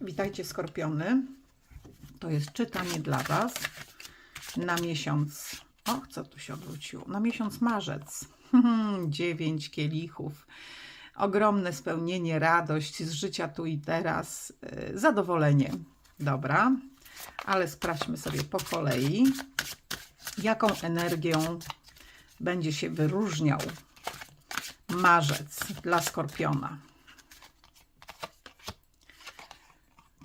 Witajcie Skorpiony. To jest czytanie dla Was na miesiąc. Och, co tu się odwróciło? Na miesiąc marzec. Dziewięć kielichów. Ogromne spełnienie, radość z życia tu i teraz, yy, zadowolenie. Dobra, ale sprawdźmy sobie po kolei, jaką energią będzie się wyróżniał marzec dla Skorpiona.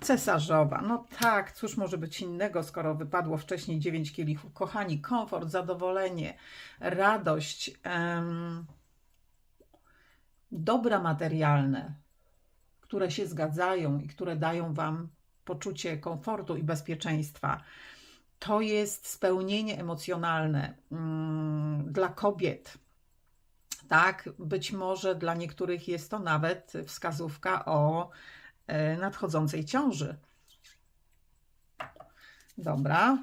Cesarzowa. No tak, cóż może być innego, skoro wypadło wcześniej dziewięć kielichów. Kochani, komfort, zadowolenie, radość, em, dobra materialne, które się zgadzają i które dają Wam poczucie komfortu i bezpieczeństwa. To jest spełnienie emocjonalne mm, dla kobiet. Tak, być może dla niektórych jest to nawet wskazówka o nadchodzącej ciąży. Dobra.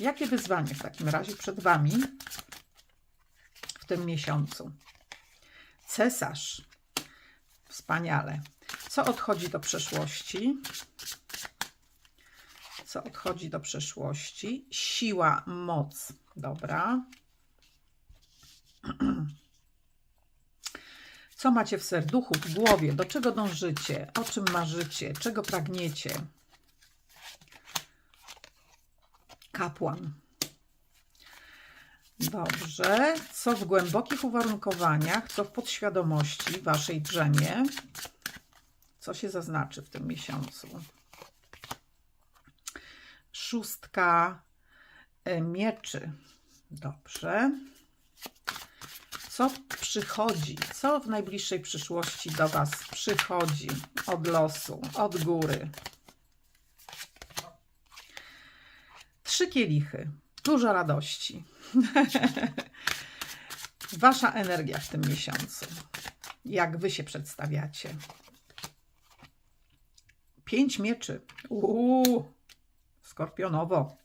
Jakie wyzwanie w takim razie przed Wami w tym miesiącu? Cesarz. Wspaniale. Co odchodzi do przeszłości? Co odchodzi do przeszłości? Siła, moc. Dobra. Co macie w serduchu, w głowie? Do czego dążycie? O czym marzycie? Czego pragniecie? Kapłan. Dobrze. Co w głębokich uwarunkowaniach, co w podświadomości waszej drzemie? Co się zaznaczy w tym miesiącu? Szóstka e, mieczy. Dobrze. Co przychodzi? Co w najbliższej przyszłości do Was przychodzi od losu, od góry? Trzy kielichy. Dużo radości. Wasza energia w tym miesiącu. Jak Wy się przedstawiacie? Pięć mieczy. Uuu, skorpionowo.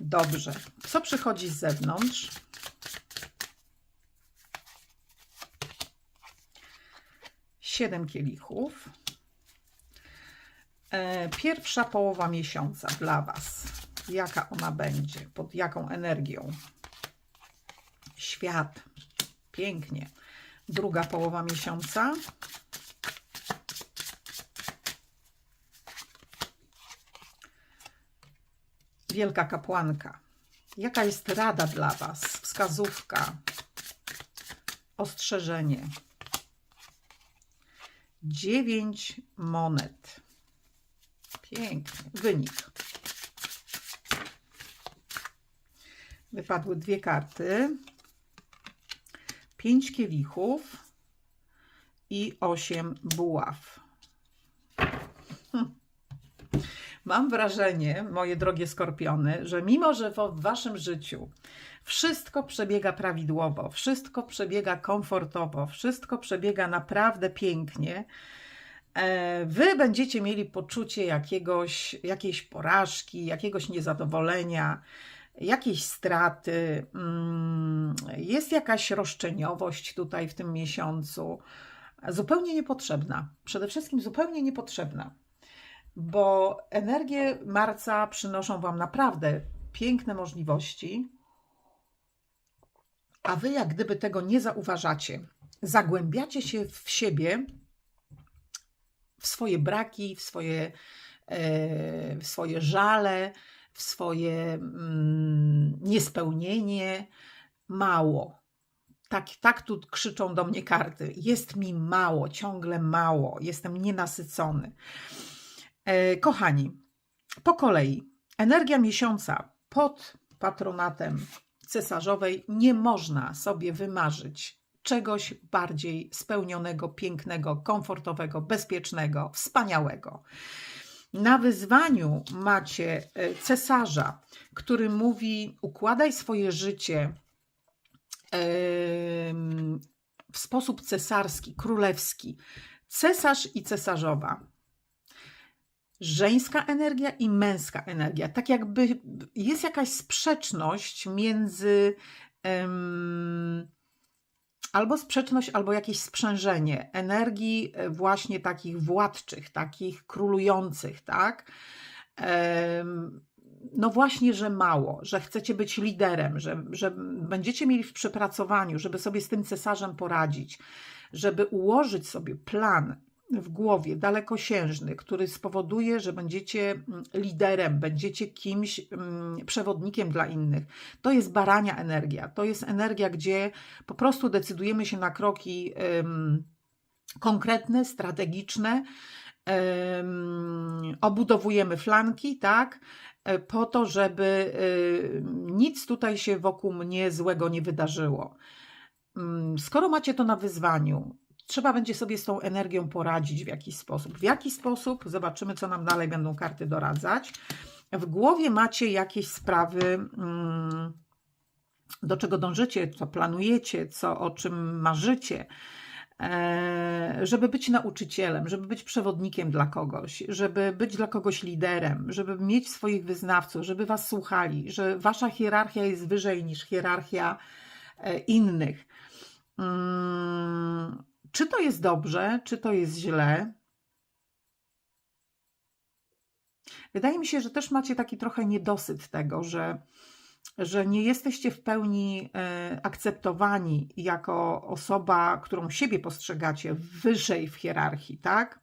Dobrze. Co przychodzi z zewnątrz? Siedem kielichów. E, Pierwsza połowa miesiąca dla Was. Jaka ona będzie? Pod jaką energią? Świat. Pięknie. Druga połowa miesiąca. Wielka kapłanka. Jaka jest rada dla Was? Wskazówka, ostrzeżenie. Dziewięć monet. Piękny wynik. Wypadły dwie karty. Pięć kielichów i osiem buław. Mam wrażenie, moje drogie skorpiony, że mimo, że w waszym życiu wszystko przebiega prawidłowo, wszystko przebiega komfortowo, wszystko przebiega naprawdę pięknie, e, wy będziecie mieli poczucie jakiegoś, jakiejś porażki, jakiegoś niezadowolenia, jakiejś straty. Mm, Jest jakaś roszczeniowość tutaj w tym miesiącu, zupełnie niepotrzebna. Przede wszystkim zupełnie niepotrzebna bo energie marca przynoszą Wam naprawdę piękne możliwości, a Wy jak gdyby tego nie zauważacie. Zagłębiacie się w siebie, w swoje braki, w swoje, e, w swoje żale, w swoje mm, niespełnienie. Mało. Tak, tak tu krzyczą do mnie karty. Jest mi mało, ciągle mało, jestem nienasycony. E, Kochani, po kolei, energia miesiąca pod patronatem cesarzowej nie można sobie wymarzyć czegoś bardziej spełnionego, pięknego, komfortowego, bezpiecznego, wspaniałego. Na wyzwaniu macie e, cesarza, który mówi: układaj swoje życie w sposób cesarski, królewski. Cesarz i cesarzowa żeńska energia i męska energia. Tak jakby jest jakaś sprzeczność między em, albo sprzeczność, albo jakieś sprzężenie energii e, właśnie takich władczych, takich królujących, tak? no właśnie, że mało, że chcecie być liderem, że, że będziecie mieli w przepracowaniu, żeby sobie z tym cesarzem poradzić, żeby ułożyć sobie plan w głowie dalekosiężny, który spowoduje, że będziecie mm, liderem, będziecie kimś, mm, przewodnikiem dla innych. To jest barania energia. To jest energia, gdzie po prostu decydujemy się na kroki konkretne, strategiczne, obudowujemy flanki, tak? E, po to, żeby y, nic tutaj się wokół mnie złego nie wydarzyło. Mm, skoro macie to na wyzwaniu, trzeba będzie sobie z tą energią poradzić w jakiś sposób. W jaki sposób? Zobaczymy, co nam dalej będą karty doradzać. W głowie macie jakieś sprawy, mm, do czego dążycie, co planujecie, co, o czym marzycie e, żeby być nauczycielem, żeby być przewodnikiem dla kogoś, żeby być dla kogoś liderem, żeby mieć swoich wyznawców, żeby was słuchali, że wasza hierarchia jest wyżej niż hierarchia e, innych. Mm, czy to jest dobrze, czy to jest źle? Wydaje mi się, że też macie taki trochę niedosyt tego, że, że nie jesteście w pełni e, akceptowani jako osoba, którą siebie postrzegacie wyżej w hierarchii, tak?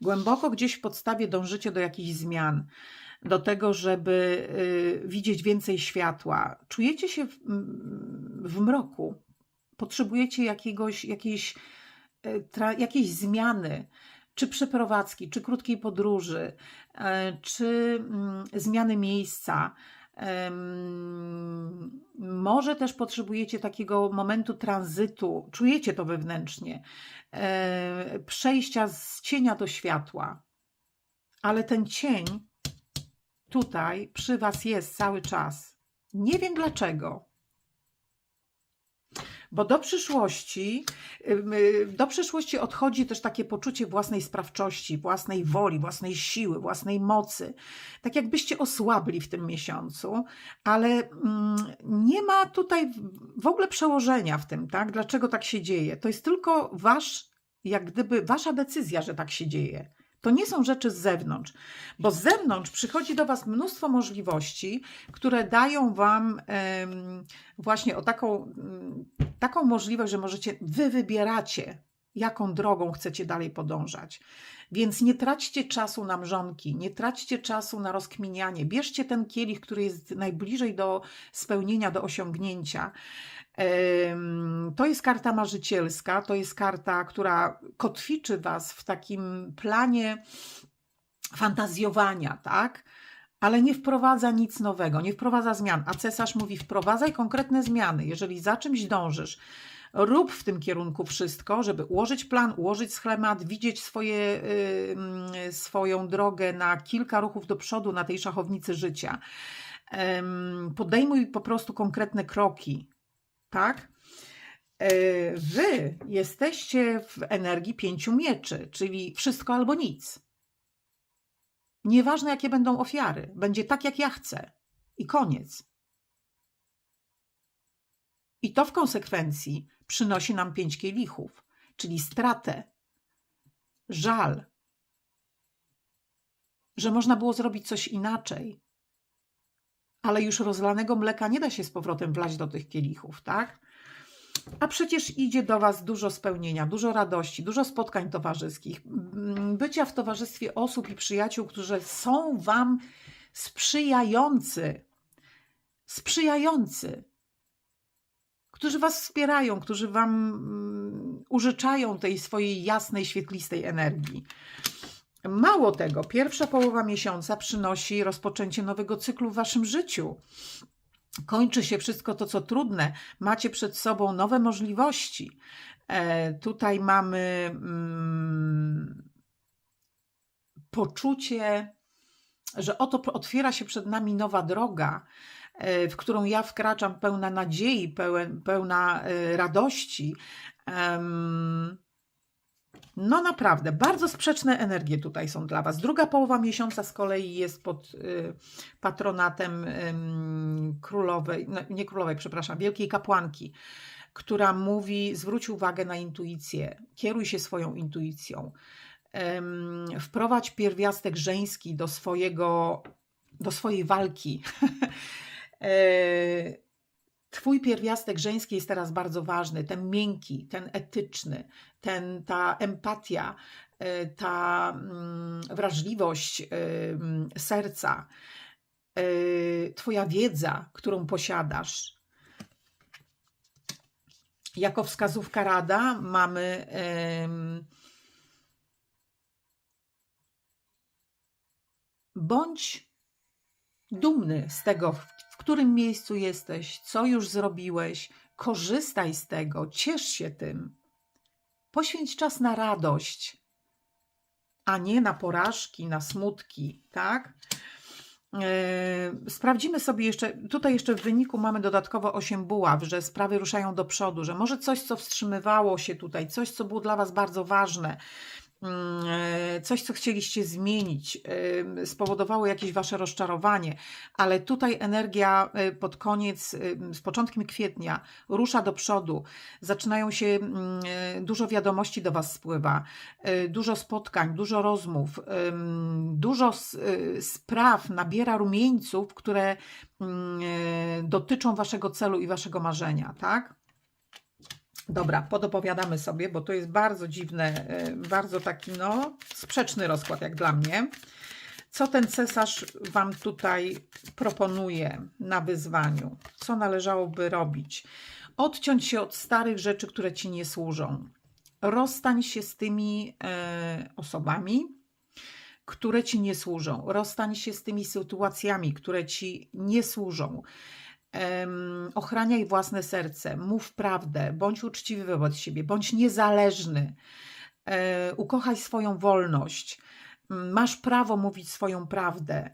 Głęboko gdzieś w podstawie dążycie do jakichś zmian, do tego, żeby y, widzieć więcej światła. Czujecie się w, w mroku, potrzebujecie jakiegoś, jakiejś, e, tra, jakiejś zmiany, czy przeprowadzki, czy krótkiej podróży, e, czy mm, zmiany miejsca. Może też potrzebujecie takiego momentu tranzytu, czujecie to wewnętrznie, e, przejścia z cienia do światła. Ale ten cień tutaj przy Was jest cały czas. Nie wiem dlaczego. Bo do przyszłości, do przyszłości odchodzi też takie poczucie własnej sprawczości, własnej woli, własnej siły, własnej mocy. Tak jakbyście osłabli w tym miesiącu, ale mm, nie ma tutaj w ogóle przełożenia w tym, tak? Dlaczego tak się dzieje? To jest tylko wasz, jak gdyby wasza decyzja, że tak się dzieje. To nie są rzeczy z zewnątrz, bo z zewnątrz przychodzi do Was mnóstwo możliwości, które dają Wam właśnie o taką, mm, taką możliwość, że możecie, Wy wybieracie, jaką drogą chcecie dalej podążać. Więc nie traćcie czasu na mrzonki, nie traćcie czasu na rozkminianie. Bierzcie ten kielich, który jest najbliżej do spełnienia, do osiągnięcia. To jest karta marzycielska, to jest karta, która kotwiczy Was w takim planie fantazjowania, tak? Ale nie wprowadza nic nowego, nie wprowadza zmian. A cesarz mówi: wprowadzaj konkretne zmiany. Jeżeli za czymś dążysz, rób w tym kierunku wszystko, żeby ułożyć plan, ułożyć schemat, widzieć swoje, yy, swoją drogę na kilka ruchów do przodu na tej szachownicy życia. Yy, podejmuj po prostu konkretne kroki, tak? E, wy jesteście w energii pięciu mieczy, czyli wszystko albo nic. Nieważne, jakie będą ofiary, będzie tak, jak ja chcę. I koniec. I to w konsekwencji przynosi nam pięć kielichów, czyli stratę, żal, że można było zrobić coś inaczej, ale już rozlanego mleka nie da się z powrotem wlać do tych kielichów, tak? A przecież idzie do Was dużo spełnienia, dużo radości, dużo spotkań towarzyskich, bycia w towarzystwie osób i przyjaciół, którzy są Wam sprzyjający, sprzyjający, którzy Was wspierają, którzy Wam um, użyczają tej swojej jasnej, świetlistej energii. Mało tego, pierwsza połowa miesiąca przynosi rozpoczęcie nowego cyklu w Waszym życiu. Kończy się wszystko to, co trudne, macie przed sobą nowe możliwości. E, tutaj mamy mm, poczucie, że oto otwiera się przed nami nowa droga, e, w którą ja wkraczam pełna nadziei, pełen, pełna e, radości. No naprawdę, bardzo sprzeczne energie tutaj są dla Was. Druga połowa miesiąca z kolei jest pod y, patronatem y, królowej, no, nie królowej, przepraszam, wielkiej kapłanki. która mówi: zwróć uwagę na intuicję, kieruj się swoją intuicją. Wprowadź pierwiastek żeński do swojego, do swojej walki. E, Twój pierwiastek żeński jest teraz bardzo ważny, ten miękki, ten etyczny, ten, ta empatia, e, ta mm, wrażliwość e, mm, serca, e, Twoja wiedza, którą posiadasz. Jako wskazówka rada mamy bądź dumny z tego, którym miejscu jesteś, co już zrobiłeś. Korzystaj z tego, ciesz się tym. Poświęć czas na radość, a nie na porażki, na smutki, tak? Yy, Sprawdzimy sobie jeszcze, tutaj jeszcze w wyniku mamy dodatkowo 8 buław, że sprawy ruszają do przodu, że może coś, co wstrzymywało się tutaj, coś, co było dla Was bardzo ważne, coś, co chcieliście zmienić, e, spowodowało jakieś Wasze rozczarowanie, ale tutaj energia e, pod koniec, e, z początkiem kwietnia rusza do przodu, zaczynają się, mm, e, dużo wiadomości do Was spływa, e, dużo spotkań, dużo rozmów, dużo e, spraw nabiera rumieńców, które mm, e, dotyczą Waszego celu i Waszego marzenia, tak? Dobra, podopowiadamy sobie, bo to jest bardzo dziwne, e, bardzo taki no sprzeczny rozkład jak dla mnie. Co ten cesarz Wam tutaj proponuje na wyzwaniu? Co należałoby robić? Odciąć się od starych rzeczy, które Ci nie służą. Rozstań się z tymi e, osobami, które Ci nie służą. Rozstań się z tymi sytuacjami, które Ci nie służą. Ochraniaj własne serce, mów prawdę, bądź uczciwy wobec siebie, bądź niezależny, e, ukochaj swoją wolność. Masz prawo mówić swoją prawdę.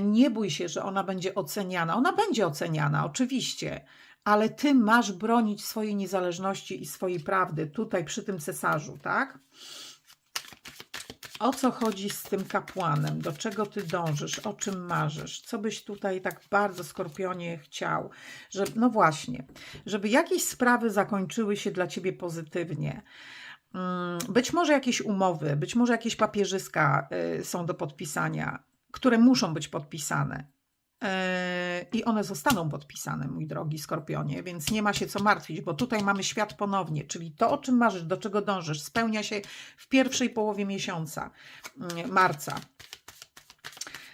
Nie bój się, że ona będzie oceniana. Ona będzie oceniana, oczywiście, ale ty masz bronić swojej niezależności i swojej prawdy tutaj przy tym cesarzu, tak? O co chodzi z tym kapłanem? Do czego ty dążysz? O czym marzysz? Co byś tutaj tak bardzo, Skorpionie, chciał? Że, no właśnie, żeby jakieś sprawy zakończyły się dla ciebie pozytywnie. Mm, Być może jakieś umowy, być może jakieś papierzyska y, są do podpisania, które muszą być podpisane. Yy, I one zostaną podpisane, mój drogi Skorpionie, więc nie ma się co martwić, bo tutaj mamy świat ponownie, czyli to, o czym marzysz, do czego dążysz, spełnia się w pierwszej połowie miesiąca, yy, marca.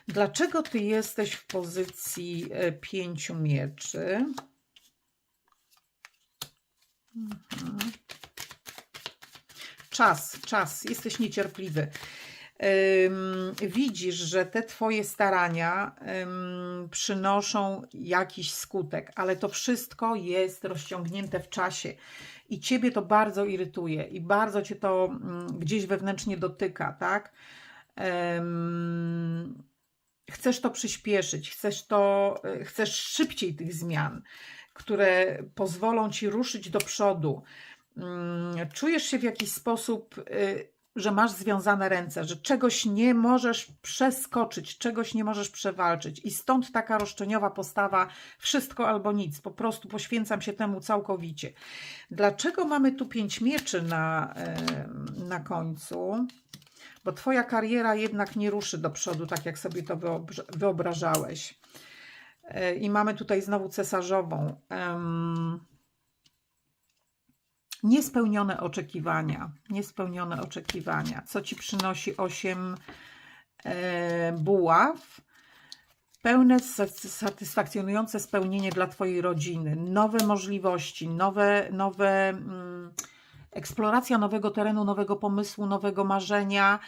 Dlaczego ty jesteś w pozycji e, pięciu mieczy? Mhm. Czas, czas, jesteś niecierpliwy. Widzisz, że te Twoje starania przynoszą jakiś skutek, ale to wszystko jest rozciągnięte w czasie i Ciebie to bardzo irytuje i bardzo Cię to mm, gdzieś wewnętrznie dotyka, tak? Chcesz to przyspieszyć, chcesz to, y, chcesz szybciej tych zmian, które pozwolą Ci ruszyć do przodu. Czujesz się w jakiś sposób y, że masz związane ręce, że czegoś nie możesz przeskoczyć, czegoś nie możesz przewalczyć. I stąd taka roszczeniowa postawa: wszystko albo nic, po prostu poświęcam się temu całkowicie. Dlaczego mamy tu pięć mieczy na, na końcu? Bo Twoja kariera jednak nie ruszy do przodu, tak jak sobie to wyobrażałeś. E, I mamy tutaj znowu cesarzową. Niespełnione oczekiwania, niespełnione oczekiwania. Co ci przynosi 8 e, buław? Pełne, sa- satysfakcjonujące spełnienie dla Twojej rodziny, nowe możliwości, nowe, nowe mm, eksploracja nowego terenu, nowego pomysłu, nowego marzenia,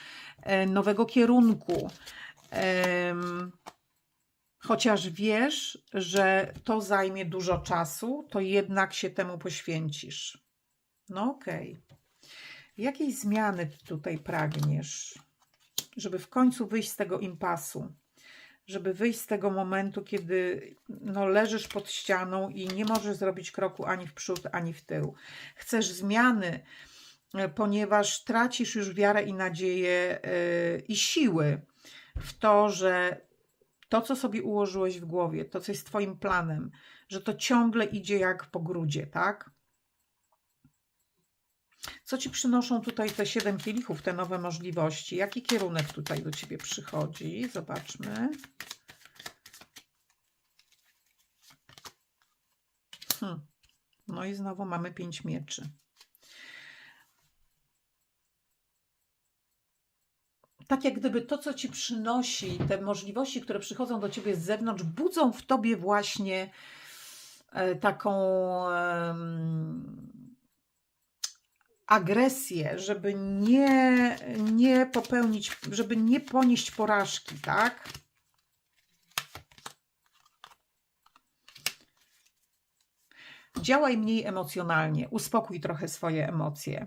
e, nowego kierunku. Chociaż wiesz, że to zajmie dużo czasu, to jednak się temu poświęcisz. No okej. Jakiej zmiany tutaj pragniesz, żeby w końcu wyjść z tego impasu? Żeby wyjść z tego momentu, kiedy no, leżysz pod ścianą i nie możesz zrobić kroku ani w przód, ani w tył. Chcesz zmiany, e, ponieważ tracisz już wiarę i nadzieję e, i siły w to, że to, co sobie ułożyłeś w głowie, to, co jest Twoim planem, że to ciągle idzie jak po grudzie, tak? Co ci przynoszą tutaj te siedem kielichów, te nowe możliwości? Jaki kierunek tutaj do ciebie przychodzi? Zobaczmy. Hmm. No i znowu mamy pięć mieczy. tak jak gdyby to, co ci przynosi, te możliwości, które przychodzą do ciebie z zewnątrz, budzą w tobie właśnie e, taką um, agresję, żeby nie, nie popełnić, żeby nie ponieść porażki, tak? Działaj mniej emocjonalnie, uspokój trochę swoje emocje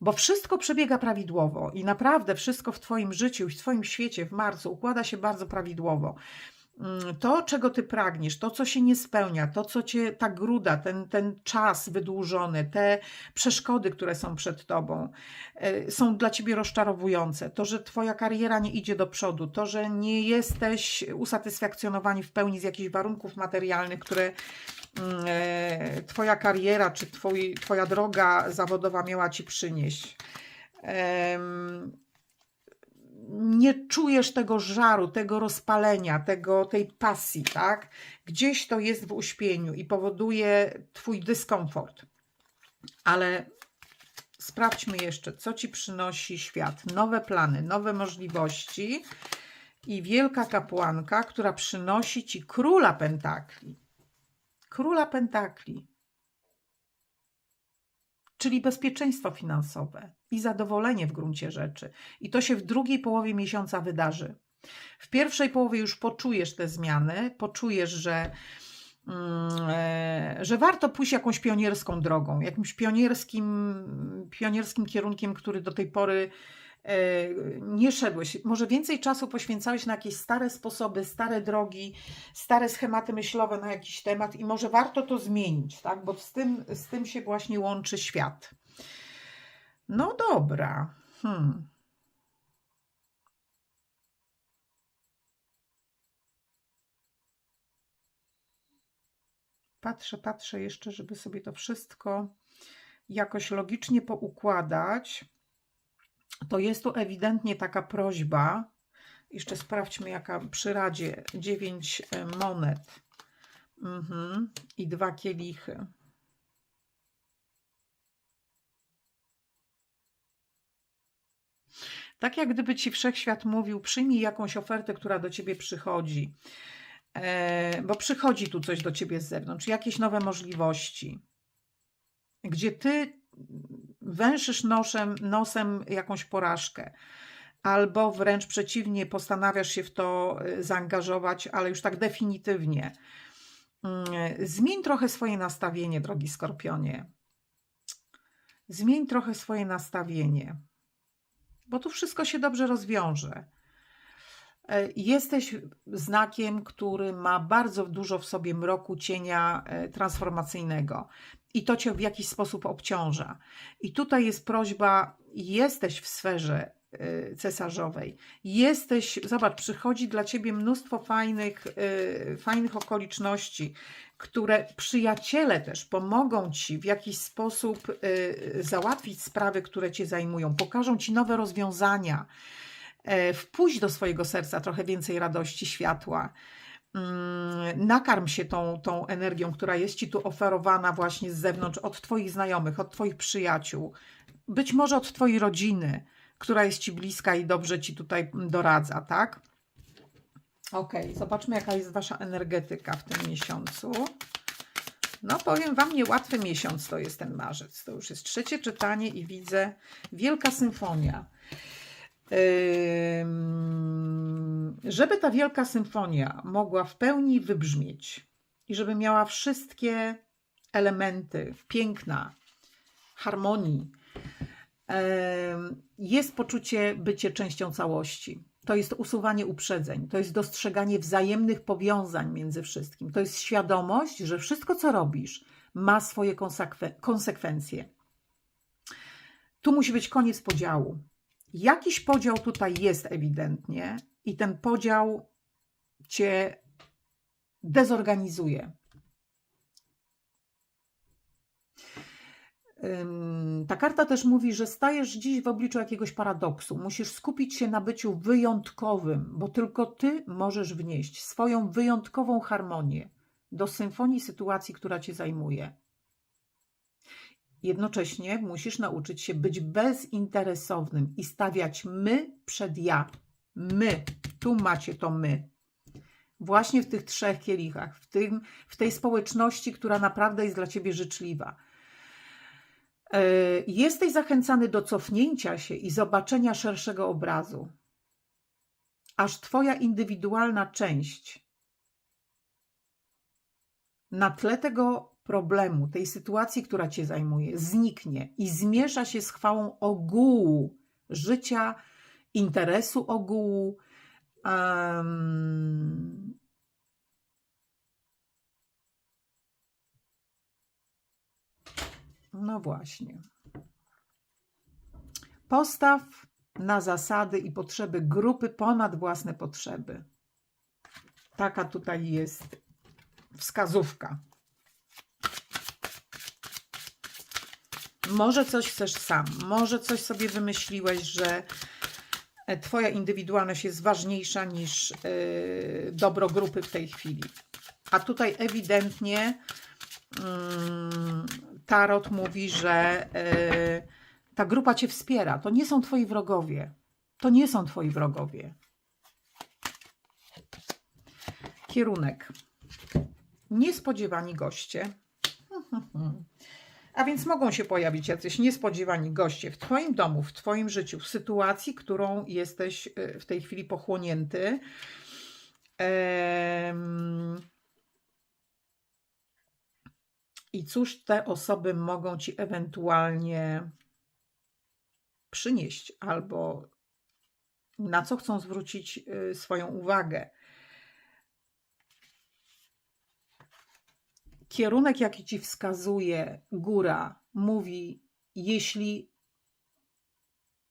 bo wszystko przebiega prawidłowo i naprawdę wszystko w Twoim życiu w Twoim świecie w marcu układa się bardzo prawidłowo. Mm, to, czego Ty pragniesz, to, co się nie spełnia, to, co Cię, ta gruda, ten, ten czas wydłużony, te przeszkody, które są przed Tobą, e, są dla Ciebie rozczarowujące. To, że Twoja kariera nie idzie do przodu, to, że nie jesteś usatysfakcjonowani w pełni z jakichś warunków materialnych, które mm, e, Twoja kariera czy twoi, Twoja droga zawodowa miała Ci przynieść nie czujesz tego żaru, tego rozpalenia, tego, tej pasji, tak? Gdzieś to jest w uśpieniu i powoduje Twój dyskomfort. Ale sprawdźmy jeszcze, co Ci przynosi świat. Nowe plany, nowe możliwości i wielka kapłanka, która przynosi Ci króla pentakli. Króla pentakli czyli bezpieczeństwo finansowe i zadowolenie w gruncie rzeczy. I to się w drugiej połowie miesiąca wydarzy. W pierwszej połowie już poczujesz te zmiany, poczujesz, że, mm, e, że warto pójść jakąś pionierską drogą, jakimś pionierskim, pionierskim kierunkiem, który do tej pory nie szedłeś, może więcej czasu poświęcałeś na jakieś stare sposoby, stare drogi, stare schematy myślowe na jakiś temat i może warto to zmienić, tak? Bo z tym, z tym się właśnie łączy świat. No dobra. Hmm. Patrzę, patrzę jeszcze, żeby sobie to wszystko jakoś logicznie poukładać to jest tu ewidentnie taka prośba. Jeszcze sprawdźmy, jaka przy Radzie 9 e, monet mhm. i dwa kielichy. Tak jak gdyby ci wszechświat mówił, przyjmij jakąś ofertę, która do ciebie przychodzi, e, bo przychodzi tu coś do ciebie z zewnątrz, jakieś nowe możliwości, gdzie ty węszysz nosem, nosem jakąś porażkę, albo wręcz przeciwnie, postanawiasz się w to y, zaangażować, ale już tak definitywnie. Mm, zmień trochę swoje nastawienie, drogi skorpionie. Zmień trochę swoje nastawienie, bo tu wszystko się dobrze rozwiąże. E, jesteś znakiem, który ma bardzo dużo w sobie mroku, cienia e, transformacyjnego i to cię w jakiś sposób obciąża. I tutaj jest prośba: jesteś w sferze y, cesarzowej. Jesteś, zobacz, przychodzi dla ciebie mnóstwo fajnych, fajnych okoliczności, które przyjaciele też pomogą ci w jakiś sposób załatwić sprawy, które cię zajmują, pokażą ci nowe rozwiązania. E, wpuść do swojego serca trochę więcej radości, światła. Mm, nakarm się tą, tą energią, która jest Ci tu oferowana właśnie z zewnątrz, od Twoich znajomych, od Twoich przyjaciół, być może od Twojej rodziny, która jest Ci bliska i dobrze Ci tutaj doradza, tak? Ok, zobaczmy, jaka jest Wasza energetyka w tym miesiącu. No, powiem Wam, niełatwy miesiąc to jest ten marzec. To już jest trzecie czytanie i widzę Wielka Symfonia żeby ta wielka symfonia mogła w pełni wybrzmieć i żeby miała wszystkie elementy piękna, harmonii, jest poczucie bycie częścią całości. To jest usuwanie uprzedzeń, to jest dostrzeganie wzajemnych powiązań między wszystkim. To jest świadomość, że wszystko, co robisz, ma swoje konsekwencje. Tu musi być koniec podziału. Jakiś podział tutaj jest ewidentnie i ten podział cię dezorganizuje. Ta karta też mówi, że stajesz dziś w obliczu jakiegoś paradoksu. Musisz skupić się na byciu wyjątkowym, bo tylko ty możesz wnieść swoją wyjątkową harmonię do symfonii sytuacji, która cię zajmuje. Jednocześnie musisz nauczyć się być bezinteresownym i stawiać my przed ja. My. Tu macie to my. Właśnie w tych trzech kielichach, w, tym, w tej społeczności, która naprawdę jest dla ciebie życzliwa. E, Jesteś zachęcany do cofnięcia się i zobaczenia szerszego obrazu, aż Twoja indywidualna część na tle tego problemu, tej sytuacji, która Cię zajmuje, zniknie i zmiesza się z chwałą ogółu życia, interesu ogółu. em, No właśnie. Postaw na zasady i potrzeby grupy ponad własne potrzeby. Taka tutaj jest wskazówka. Może coś chcesz sam, może coś sobie wymyśliłeś, że e, Twoja indywidualność jest ważniejsza niż yy, dobro grupy w tej chwili. A tutaj ewidentnie mm, Tarot mówi, że yy, ta grupa Cię wspiera. To nie są Twoi wrogowie. To nie są Twoi wrogowie. Kierunek. Niespodziewani goście. A więc mogą się pojawić jacyś niespodziewani goście w Twoim domu, w Twoim życiu, w sytuacji, którą jesteś y, w tej chwili pochłonięty. I cóż te osoby mogą Ci ewentualnie przynieść, albo na co chcą zwrócić y, swoją uwagę. Kierunek, jaki ci wskazuje góra, mówi, jeśli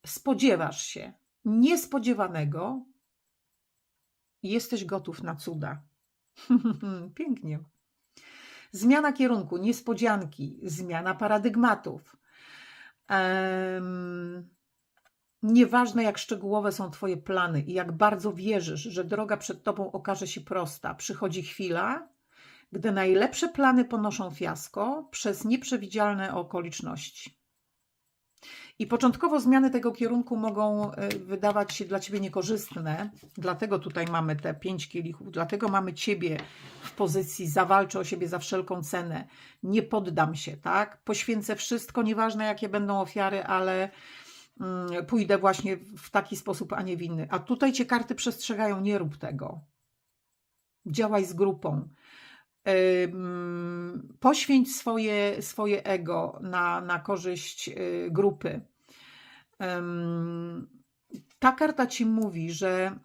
spodziewasz się niespodziewanego, jesteś gotów na cuda. Pięknie. Zmiana kierunku, niespodzianki, zmiana paradygmatów. Em, Nieważne, jak szczegółowe są Twoje plany i jak bardzo wierzysz, że droga przed Tobą okaże się prosta, przychodzi chwila, gdy najlepsze plany ponoszą fiasko przez nieprzewidzialne okoliczności. I początkowo zmiany tego kierunku mogą y, wydawać się dla Ciebie niekorzystne, dlatego tutaj mamy te pięć kielichów, dlatego mamy Ciebie w pozycji zawalczę o siebie za wszelką cenę, nie poddam się, tak? Poświęcę wszystko, nieważne jakie będą ofiary, ale mm, pójdę właśnie w taki sposób, a nie w inny. A tutaj Cię karty przestrzegają, nie rób tego. Działaj z grupą. Poświęć swoje, swoje ego na, na korzyść y, grupy. Ta karta ci mówi, że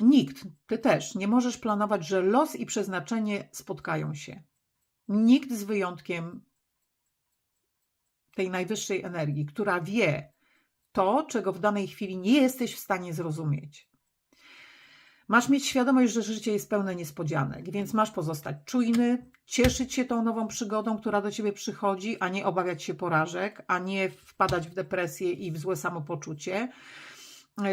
nikt, ty też, nie możesz planować, że los i przeznaczenie spotkają się. Nikt z wyjątkiem tej najwyższej energii, która wie to, czego w danej chwili nie jesteś w stanie zrozumieć. Masz mieć świadomość, że życie jest pełne niespodzianek, więc masz pozostać czujny, cieszyć się tą nową przygodą, która do ciebie przychodzi, a nie obawiać się porażek, a nie wpadać w depresję i w złe samopoczucie.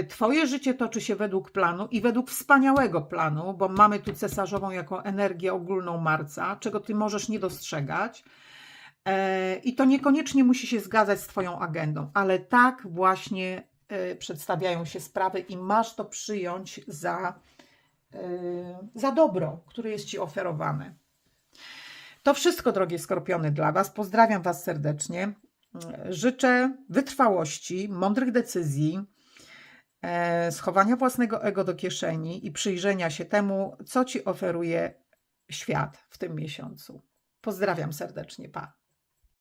Twoje życie toczy się według planu i według wspaniałego planu, bo mamy tu cesarzową jako energię ogólną Marca, czego ty możesz nie dostrzegać. E, I to niekoniecznie musi się zgadzać z Twoją agendą, ale tak właśnie e, przedstawiają się sprawy i masz to przyjąć za, e, za dobro, które jest Ci oferowane. To wszystko, drogie skorpiony, dla Was. Pozdrawiam Was serdecznie. Życzę wytrwałości, mądrych decyzji, schowania własnego ego do kieszeni i przyjrzenia się temu, co Ci oferuje świat w tym miesiącu. Pozdrawiam serdecznie, pa.